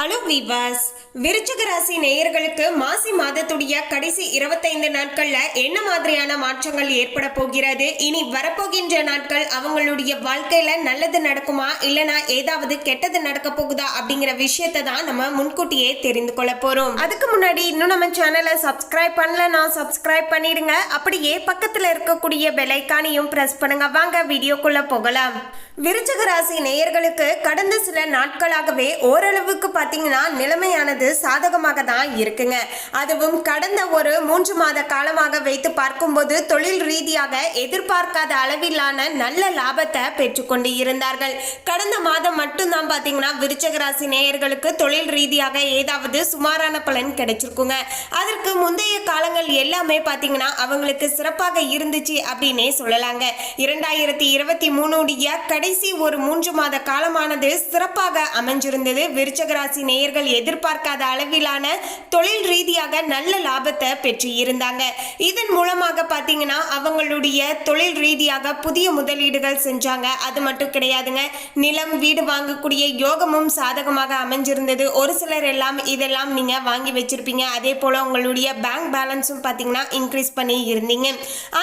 Hello விவாஸ் விருச்சிக ராசி நேயர்களுக்கு மாசி மாதத்துடைய கடைசி இருபத்தைந்து நாட்கள்ல என்ன மாதிரியான மாற்றங்கள் ஏற்பட போகிறது? இனி வரப்போகின்ற நாட்கள் அவங்களுடைய வாழ்க்கையில நல்லது நடக்குமா? இல்லனா ஏதாவது கெட்டது நடக்க போகுதா? அப்படிங்கிற விஷயத்தை தான் நம்ம முன்கூட்டியே தெரிந்து கொள்ள போறோம். அதுக்கு முன்னாடி இன்னும் நம்ம சேனலை சப்ஸ்கிரைப் பண்ணலனா சப்ஸ்கிரைப் பண்ணிடுங்க. அப்படியே பக்கத்துல இருக்கக்கூடிய பெலைக்கானையும் பிரஸ் பண்ணுங்க. வாங்க வீடியோக்குள்ள போகலாம். விருச்சகராசி நேயர்களுக்கு கடந்த சில நாட்களாகவே ஓரளவுக்கு பார்த்தீங்கன்னா நிலைமையானது சாதகமாக தான் இருக்குங்க. அதுவும் கடந்த ஒரு மூன்று மாத காலமாக வைத்து பார்க்கும்போது தொழில் ரீதியாக எதிர்பார்க்காத அளவிலான நல்ல லாபத்தை பெற்றுக்கொண்டு இருந்தார்கள். கடந்த மாதம் மட்டும்தான் பார்த்தீங்கன்னா விருச்சகராசி நேயர்களுக்கு தொழில் ரீதியாக ஏதாவது சுமாரான பலன் கிடைச்சிருக்குங்க. அதற்கு முந்தைய காலங்கள் எல்லாமே பார்த்தீங்கன்னா அவங்களுக்கு சிறப்பாக இருந்துச்சு அப்படின்னே சொல்லலாங்க. இரண்டாயிரத்தி இருபத்தி மூணுடைய கடைசி ஒரு மூன்று மாத காலமானது சிறப்பாக அமைஞ்சிருந்தது. விருச்சகராசி நேயர்கள் எதிர்பார்க்காத அளவிலான தொழில் ரீதியாக நல்ல லாபத்தை பெற்று இருந்தாங்க. இதன் மூலமாக பார்த்தீங்கன்னா அவங்களுடைய தொழில் ரீதியாக புதிய முதலீடுகள் செஞ்சாங்க. அது மட்டும் கிடையாதுங்க. நிலம் வீடு வாங்கக்கூடிய யோகமும் சாதகமாக அமைஞ்சிருந்தது. ஒரு சிலர் எல்லாம் இதெல்லாம் நீங்க வாங்கி வச்சிருப்பீங்க. அதே போல உங்களுடைய பேங்க் பேலன்ஸும் பார்த்தீங்கன்னா இன்க்ரீஸ் பண்ணி இருந்தீங்க.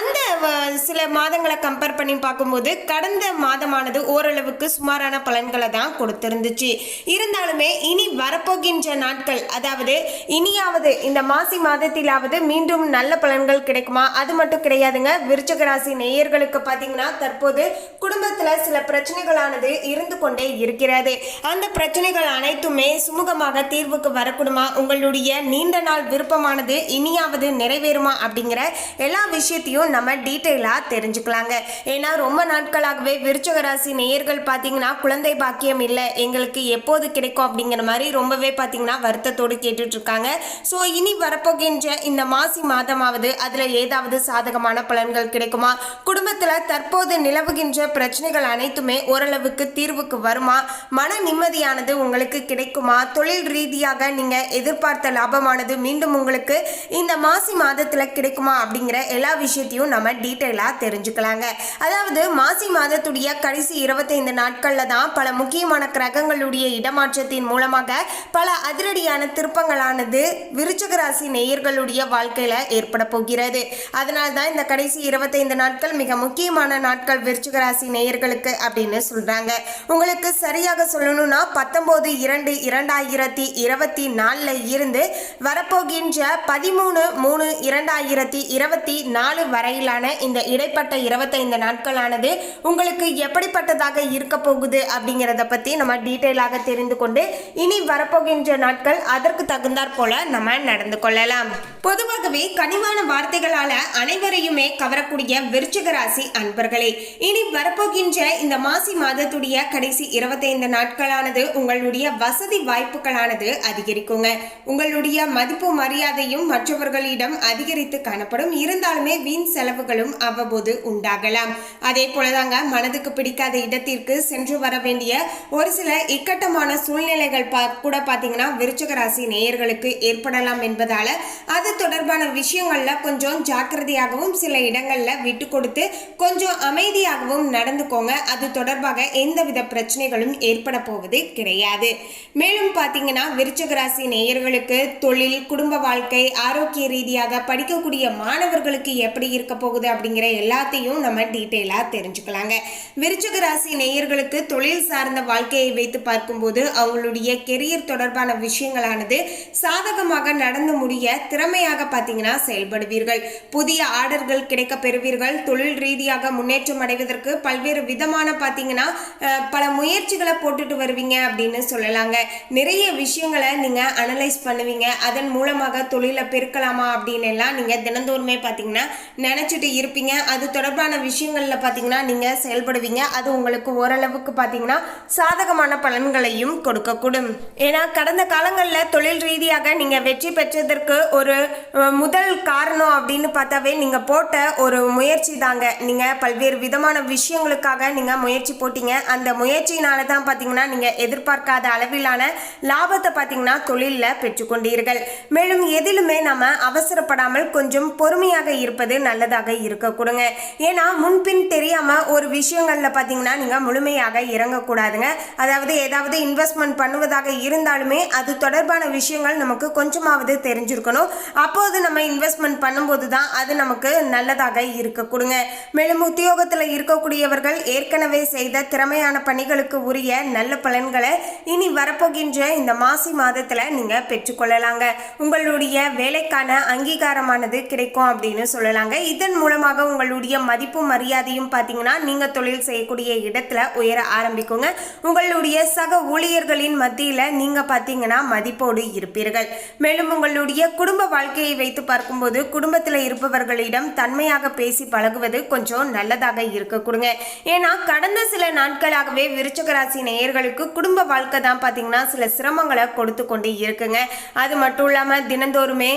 அந்த சில மாதங்களை கம்பேர் பண்ணி பார்க்கும்போது கடந்த மாதமானது ஓரளவுக்கு சுமாரான பலன்களை தான் கொடுத்திருந்துச்சு. இருந்தாலுமே இனி வரப்போகின்ற நாட்கள் அதாவது இனியாவது இந்த மாசி மாதத்திலாவது மீண்டும் நல்ல பலன்கள் கிடைக்குமா? அது மட்டும் கிடையாதுங்க. விருச்சக ராசி நேயர்களுக்கு பார்த்தீங்கன்னா தற்போது குடும்பத்தில் சில பிரச்சனைகளானது இருந்து கொண்டே இருக்கிறது. அந்த பிரச்சனைகள் அனைத்துமே சுமூகமாக தீர்வுக்கு வரக்கூடுமா? உங்களுடைய நீண்ட நாள் விருப்பமானது இனியாவது நிறைவேறுமா அப்படிங்கிற எல்லா விஷயத்தையும் நம்ம டீட்டெயிலாக தெரிஞ்சுக்கலாங்க. ஏன்னா ரொம்ப நாட்களாகவே விருச்சக ராசி நேயர்கள் பார்த்தீங்கன்னா குழந்தை பாக்கியம் இல்லை எங்களுக்கு எப்போது கிடைக்கும் அப்படிங்கிற மாதிரி ரொம்பவே பார்த்தீங்கன்னா வருத்தத்தோடு கேட்டுட்டு இருக்காங்க ஸோ இனி வரப்போகின்ற இந்த மாசி மாதமாவது அதில் ஏதாவது சாதகமான பலன்கள் கிடைக்குமா? குடும்பத்தில் தற்போது நிலவுகின்ற பிரச்சனைகள் அனைத்துமே ஓரளவுக்கு தீர்வுக்கு வருமா? மன நிம்மதியானது உங்களுக்கு கிடைக்குமா? தொழில் ரீதியாக நீங்கள் எதிர்பார்த்த லாபமானது மீண்டும் உங்களுக்கு இந்த மாசி மாதத்தில் கிடைக்குமா? அப்படிங்கிற எல்லா விஷயத்தையும் நம்ம டீட்டெயிலாக தெரிஞ்சுக்கலாங்க. அதாவது மாசி மாதத்துடைய கடைசி இருபத்தைந்து நாட்களில் தான் பல முக்கியமான கிரகங்களுடைய இடமாற்றத்தின் மூலமாக பல அதிரடியான திருப்பங்களானது விருச்சக ராசி நேயர்களுடைய வாழ்க்கையில் ஏற்பட போகிறது. அதனால தான் இந்த கடைசி இருபத்தைந்து நாட்கள் மிக முக்கியமான நாட்கள் விருச்சக ராசி நேயர்களுக்கு அப்படின்னு சொல்றாங்க. உங்களுக்கு சரியாக சொல்லணும்னா பத்தொன்பது இரண்டு இரண்டாயிரத்தி இருபத்தி நாலில் இருந்து வரப்போகின்ற பதிமூணு மூணு இரண்டாயிரத்தி இருபத்தி நாலு வரையிலான இந்த இடைப்பட்ட இருபத்தைந்து நாட்களானது உங்களுக்கு எப்படி எப்படிப்பட்டதாக இருக்க போகுது அப்படிங்கிறத பற்றி நம்ம டீட்டெயிலாக தெரிந்து கொண்டு இனி வரப்போகின்ற நாட்கள் அதற்கு தகுந்தாற் போல நம்ம நடந்து கொள்ளலாம். பொதுவாகவே கனிவான வார்த்தைகளால அனைவரையுமே கவரக்கூடிய விருச்சிக ராசி அன்பர்களே இனி வரப்போகின்ற இந்த மாசி மாதத்துடைய கடைசி இருபத்தைந்து நாட்களானது உங்களுடைய வசதி வாய்ப்புகளானது அதிகரிக்குங்க. உங்களுடைய மதிப்பு மரியாதையும் மற்றவர்களிடம் அதிகரித்து காணப்படும். இருந்தாலுமே வீண் செலவுகளும் அவ்வப்போது உண்டாகலாம். அதே போலதாங்க மனதுக்கு பிடிக்க பிடிக்காத இடத்திற்கு சென்று வர வேண்டிய ஒரு சில இக்கட்டமான சூழ்நிலைகள் பா கூட பார்த்தீங்கன்னா விருச்சக ராசி நேயர்களுக்கு ஏற்படலாம் என்பதால அது தொடர்பான விஷயங்கள்ல கொஞ்சம் ஜாக்கிரதையாகவும் சில இடங்கள்ல விட்டு கொடுத்து கொஞ்சம் அமைதியாகவும் நடந்துக்கோங்க. அது தொடர்பாக எந்தவித பிரச்சனைகளும் ஏற்பட போவது கிடையாது. மேலும் பார்த்தீங்கன்னா விருச்சக ராசி நேயர்களுக்கு தொழில் குடும்ப வாழ்க்கை ஆரோக்கிய ரீதியாக படிக்கக்கூடிய மாணவர்களுக்கு எப்படி இருக்க போகுது அப்படிங்கிற எல்லாத்தையும் நம்ம டீட்டெயிலாக தெரிஞ்சுக்கலாங்க. விருச்சக ராசி நேயர்களுக்கு தொழில் சார்ந்த வாழ்க்கையை வைத்து பார்க்கும்போது அவங்களுடைய கெரியர் தொடர்பான விஷயங்களானது சாதகமாக நடந்து முடிய திறமையாக பார்த்தீங்கன்னா செயல்படுவீர்கள். புதிய ஆர்டர்கள் கிடைக்க பெறுவீர்கள். தொழில் ரீதியாக முன்னேற்றம் அடைவதற்கு பல்வேறு விதமான பார்த்தீங்கன்னா பல முயற்சிகளை போட்டுட்டு வருவீங்க அப்படின்னு சொல்லலாங்க. நிறைய விஷயங்களை நீங்கள் அனலைஸ் பண்ணுவீங்க. அதன் மூலமாக தொழிலை பெருக்கலாமா அப்படின்னு எல்லாம் நீங்கள் தினந்தோறுமே பார்த்தீங்கன்னா நினச்சிட்டு இருப்பீங்க. அது தொடர்பான விஷயங்களில் பார்த்தீங்கன்னா நீங்கள் செயல்படுவீங்க. அது உங்களுக்கு ஓரளவுக்கு பார்த்தீங்கன்னா சாதகமான பலன்களையும் கொடுக்கக்கூடும். ஏன்னா கடந்த காலங்களில் தொழில் ரீதியாக நீங்கள் வெற்றி பெற்றதற்கு ஒரு முதல் காரணம் அப்படின்னு பார்த்தாவே நீங்கள் போட்ட ஒரு முயற்சி தாங்க. நீங்கள் பல்வேறு விதமான விஷயங்களுக்காக நீங்கள் முயற்சி போட்டீங்க. அந்த முயற்சியினால தான் பார்த்தீங்கன்னா நீங்கள் எதிர்பார்க்காத அளவிலான லாபத்தை பார்த்தீங்கன்னா தொழிலில் பெற்றுக்கொண்டீர்கள். மேலும் எதிலுமே நம்ம அவசரப்படாமல் கொஞ்சம் பொறுமையாக இருப்பது நல்லதாக இருக்க கொடுங்க ஏன்னா முன்பின் தெரியாமல் ஒரு விஷயங்களில் பார்த்தீங்கன்னா நீங்க முழுமையாக இறங்கக்கூடாதுங்க. அதாவது ஏதாவது இன்வெஸ்ட்மெண்ட் பண்ணுவதாக இருந்தாலுமே அது தொடர்பான விஷயங்கள் நமக்கு கொஞ்சமாவது தெரிஞ்சிருக்கணும். அப்போது நம்ம இன்வெஸ்ட்மெண்ட் பண்ணும்போது தான் அது நமக்கு நல்லதாக இருக்க கொடுங்க மேலும் உத்தியோகத்தில் இருக்கக்கூடியவர்கள் ஏற்கனவே செய்த திறமையான பணிகளுக்கு உரிய நல்ல பலன்களை இனி வரப்போகின்ற இந்த மாசி மாதத்துல நீங்க பெற்றுக்கொள்ளலாங்க. உங்களுடைய வேலைக்கான அங்கீகாரமானது கிடைக்கும் அப்படின்னு சொல்லலாங்க. இதன் மூலமாக உங்களுடைய மதிப்பும் மரியாதையும் பார்த்தீங்கன்னா நீங்க தொழில் செய்யக்கூடிய இடத்துல உயர ஆரம்பிக்குங்க. உங்களுடைய சக ஊழியர்களின் மத்தியில நீங்க பார்த்தீங்கன்னா மதிப்போடு இருப்பீர்கள். மேலும் உங்களுடைய குடும்ப வாழ்க்கையை வைத்து பார்க்கும்போது குடும்பத்தில் இருப்பவர்களிடம் தன்மையாக பேசி பழகுவது கொஞ்சம் நல்லதாக இருக்க கொடுங்க. ஏன்னா கடந்த சில நாட்களாகவே விருச்சகராசி நேயர்களுக்கு குடும்ப வாழ்க்கை தான் பார்த்தீங்கன்னா சில சிரமங்களை கொடுத்து கொண்டு இருக்குங்க. அது மட்டும் இல்லாமல் தினந்தோறுமே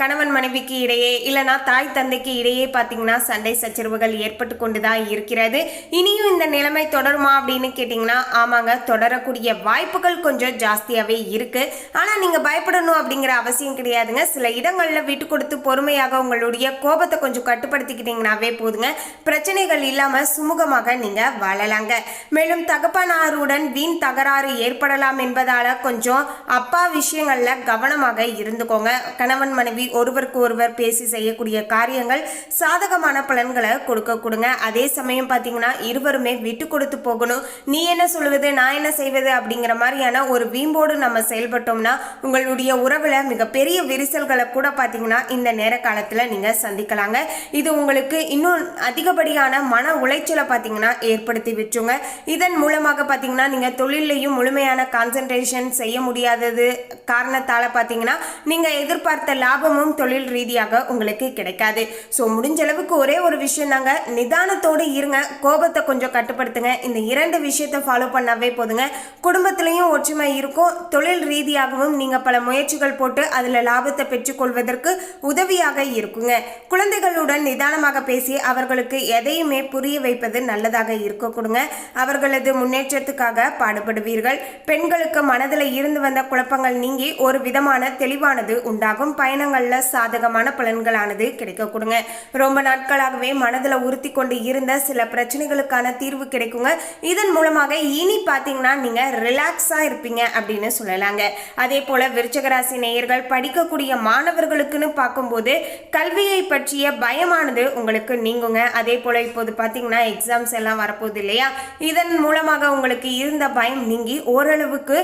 கணவன் மனைவிக்கு இடையே இல்லைனா தாய் தந்தைக்கு இடையே பார்த்தீங்கன்னா சண்டை சச்சரவுகள் ஏற்பட்டு கொண்டு தான் இருக்கிறது. இனியும் இந்த நிலைமை தொடருமா அப்படின்னு கேட்டிங்கன்னா ஆமாங்க தொடரக்கூடிய வாய்ப்புகள் கொஞ்சம் ஜாஸ்தியாகவே இருக்கு. ஆனால் நீங்கள் பயப்படணும் அப்படிங்கிற அவசியம் கிடையாதுங்க. சில இடங்களில் விட்டு கொடுத்து பொறுமையாக உங்களுடைய கோபத்தை கொஞ்சம் கட்டுப்படுத்திக்கிட்டிங்கனாவே போதுங்க. பிரச்சனைகள் இல்லாமல் சுமூகமாக நீங்கள் வாழலாங்க. மேலும் தகப்பனாருடன் வீண் தகராறு ஏற்படலாம் என்பதால் கொஞ்சம் அப்பா விஷயங்களில் கவனமாக இருந்துக்கோங்க. கணவன் மனைவி ஒருவருக்கு ஒருவர் பேசி செய்யக்கூடிய காரியங்கள் சாதகமான பலன்களை கொடுக்க கொடுங்க. அதே சமயம் பார்த்தீங்கன்னா எல்லாருமே விட்டு கொடுத்து போகணும். நீ என்ன சொல்லுவது நான் என்ன செய்வது அப்படிங்கிற மாதிரியான ஒரு வீம்போடு நம்ம செயல்பட்டோம்னா உங்களுடைய உறவுல மிகப்பெரிய விரிசல்களை கூட பார்த்தீங்கன்னா இந்த நேர காலத்தில் நீங்க சந்திக்கலாங்க. இது உங்களுக்கு இன்னும் அதிகப்படியான மன உளைச்சலை பார்த்தீங்கன்னா ஏற்படுத்தி விட்டுருங்க. இதன் மூலமாக பார்த்தீங்கன்னா நீங்கள் தொழிலையும் முழுமையான கான்சென்ட்ரேஷன் செய்ய முடியாதது காரணத்தால் பார்த்தீங்கன்னா நீங்கள் எதிர்பார்த்த லாபமும் தொழில் ரீதியாக உங்களுக்கு கிடைக்காது. ஸோ முடிஞ்ச அளவுக்கு ஒரே ஒரு விஷயம் தாங்க நிதானத்தோடு இருங்க. கோபத்தை கொஞ்சம் கட்டுப்படுத்துங்க. இந்த இரண்டு விஷயத்தை ஃபாலோ பண்ணாவே போதுங்க. குடும்பத்திலையும் ஒற்றுமை இருக்கும். தொழில் ரீதியாகவும் நீங்கள் பல முயற்சிகள் போட்டு அதில் லாபத்தை பெற்றுக்கொள்வதற்கு உதவியாக இருக்குங்க. குழந்தைகளுடன் நிதானமாக பேசி அவர்களுக்கு எதையுமே புரிய வைப்பது நல்லதாக இருக்க கொடுங்க. அவர்களது முன்னேற்றத்துக்காக பாடுபடுவீர்கள். பெண்களுக்கு மனதில் இருந்து வந்த குழப்பங்கள் நீங்கி ஒரு விதமான தெளிவானது உண்டாகும். பயணங்களில் சாதகமான பலன்களானது கிடைக்க கொடுங்க. ரொம்ப நாட்களாகவே மனதில் உறுத்தி கொண்டு இருந்த சில பிரச்சனைகளுக்கான தீர்வு கிடைக்குங்க. இதன் மூலமாக இனி பார்த்தீங்கன்னா நீங்கள் ரிலாக்ஸாக இருப்பீங்க அப்படின்னு சொல்லலாங்க. அதே போல் விருச்சகராசி நேயர்கள் படிக்கக்கூடிய மாணவர்களுக்குன்னு பார்க்கும்போது கல்வியை பற்றிய பயமானது உங்களுக்கு நீங்குங்க. அதே போல் இப்போது பார்த்தீங்கன்னா எக்ஸாம்ஸ் எல்லாம் வரப்போகுது இல்லையா? இதன் மூலமாக உங்களுக்கு இருந்த பயம் நீங்கி ஓரளவுக்கு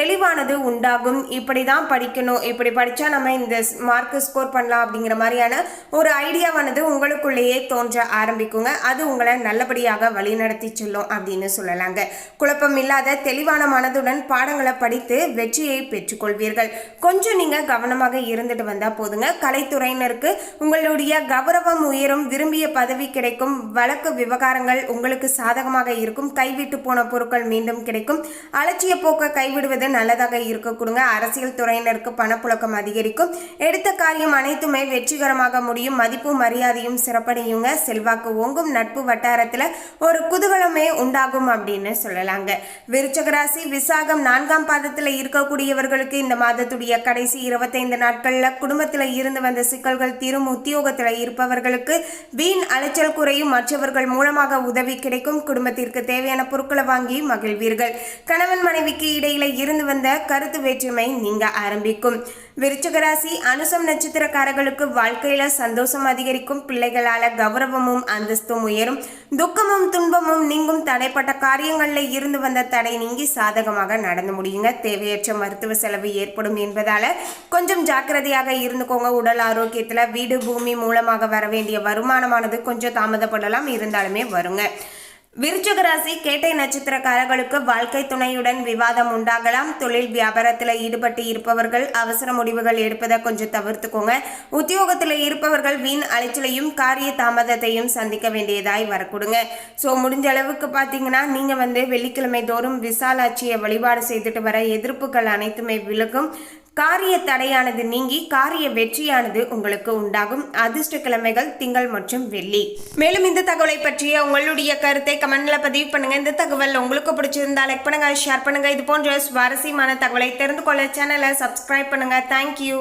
தெளிவானது உண்டாகும். இப்படி தான் படிக்கணும். இப்படி படித்தா நம்ம இந்த மார்க் ஸ்கோர் பண்ணலாம் அப்படிங்கிற மாதிரியான ஒரு ஐடியாவானது உங்களுக்குள்ளேயே தோன்ற ஆரம்பிக்குங்க. அது உங்களை நல்லபடியாக வழிநடத்தி செல்லும் அப்படின்னு சொல்லலாங்க. குழப்பம் இல்லாத தெளிவான மனதுடன் பாடங்களை படித்து வெற்றியை பெற்றுக்கொள்வீர்கள். கொஞ்சம் நீங்க கவனமாக இருந்துட்டு வந்தா போதுங்க. கலைத்துறையினருக்கு உங்களுடைய கௌரவம் உயரும் விரும்பிய பதவி கிடைக்கும். வழக்கு விவகாரங்கள் உங்களுக்கு சாதகமாக இருக்கும். கைவிட்டு போன பொருட்கள் மீண்டும் கிடைக்கும். அலட்சிய போக்க கைவிடுவது நல்லதாக இருக்க கொடுங்க. அரசியல் துறையினருக்கு பணப்புழக்கம் அதிகரிக்கும். எடுத்த காரியம் அனைத்துமே வெற்றிகரமாக முடியும். மதிப்பு மரியாதையும் சிறப்படையுங்க. செல்வாக்கு ஓங்கும். நட்பு வட்டாரத்தில் ஒரு குதூகலமே உண்டாகும் அப்படின்னு சொல்லலாங்க. விருச்சக ராசி விசாகம் நான்காம் பாதத்தில் இருக்கக்கூடியவர்களுக்கு இந்த மாதத்துடைய கடைசி இருபத்தைந்து நாட்களில் குடும்பத்தில் இருந்து வந்த சிக்கல்கள் தீரும் உத்தியோகத்தில் இருப்பவர்களுக்கு வீண் அலைச்சல் குறையும் மற்றவர்கள் மூலமாக உதவி கிடைக்கும் குடும்பத்திற்கு தேவையான பொருட்களை வாங்கி மகிழ்வீர்கள். கணவன் மனைவிக்கு இடையில இருந்து வந்த கருத்து வேற்றுமை நீங்க ஆரம்பிக்கும். விருச்சகராசி அனுசம் நட்சத்திரக்காரர்களுக்கு வாழ்க்கையில சந்தோஷம் அதிகரிக்கும். பிள்ளைகளால கௌரவமும் அந்தஸ்தும் உயரும். துக்கமும் துன்பமும் நீங்கும். தடைப்பட்ட காரியங்கள்ல இருந்து வந்த தடை நீங்கி சாதகமாக நடந்து முடியுங்க. தேவையற்ற மருத்துவ செலவு ஏற்படும் என்பதால கொஞ்சம் ஜாக்கிரதையாக இருந்துக்கோங்க. உடல் ஆரோக்கியத்துல வீடு பூமி மூலமாக வர வேண்டிய வருமானமானது கொஞ்சம் தாமதப்படலாம். இருந்தாலுமே வருங்க. விருச்சக ராசி கேட்டை நட்சத்திரக்காரர்களுக்கு வாழ்க்கை துணையுடன் விவாதம் உண்டாகலாம். தொழில் வியாபாரத்தில் ஈடுபட்டு இருப்பவர்கள் அவசர முடிவுகள் எடுப்பதை கொஞ்சம் தவிர்த்துக்கோங்க. உத்தியோகத்தில் இருப்பவர்கள் வீண் அலைச்சலையும் காரிய தாமதத்தையும் சந்திக்க வேண்டியதாய் வரக்கூடுங்க. ஸோ முடிஞ்ச அளவுக்கு பார்த்தீங்கன்னா நீங்கள் வந்து வெள்ளிக்கிழமை தோறும் விசாலாட்சியை வழிபாடு செய்துட்டு வர எதிர்ப்புகள் அனைத்துமே விலகும். காரிய தடையானது நீங்கி காரிய வெற்றியானது உங்களுக்கு உண்டாகும். அதிர்ஷ்ட கிழமைகள் திங்கள் மற்றும் வெள்ளி. மேலும் இந்த தகவலை பற்றிய உங்களுடைய கருத்தை கமெண்ட்ல பதிவு பண்ணுங்க. இந்த தகவல் உங்களுக்கு பிடிச்சிருந்தா லைக் பண்ணுங்க ஷேர் பண்ணுங்க. இது போன்ற சுவாரஸ்யமான தகவலை தெரிந்து கொள்ள சேனலை சப்ஸ்கிரைப் பண்ணுங்க. தேங்க்யூ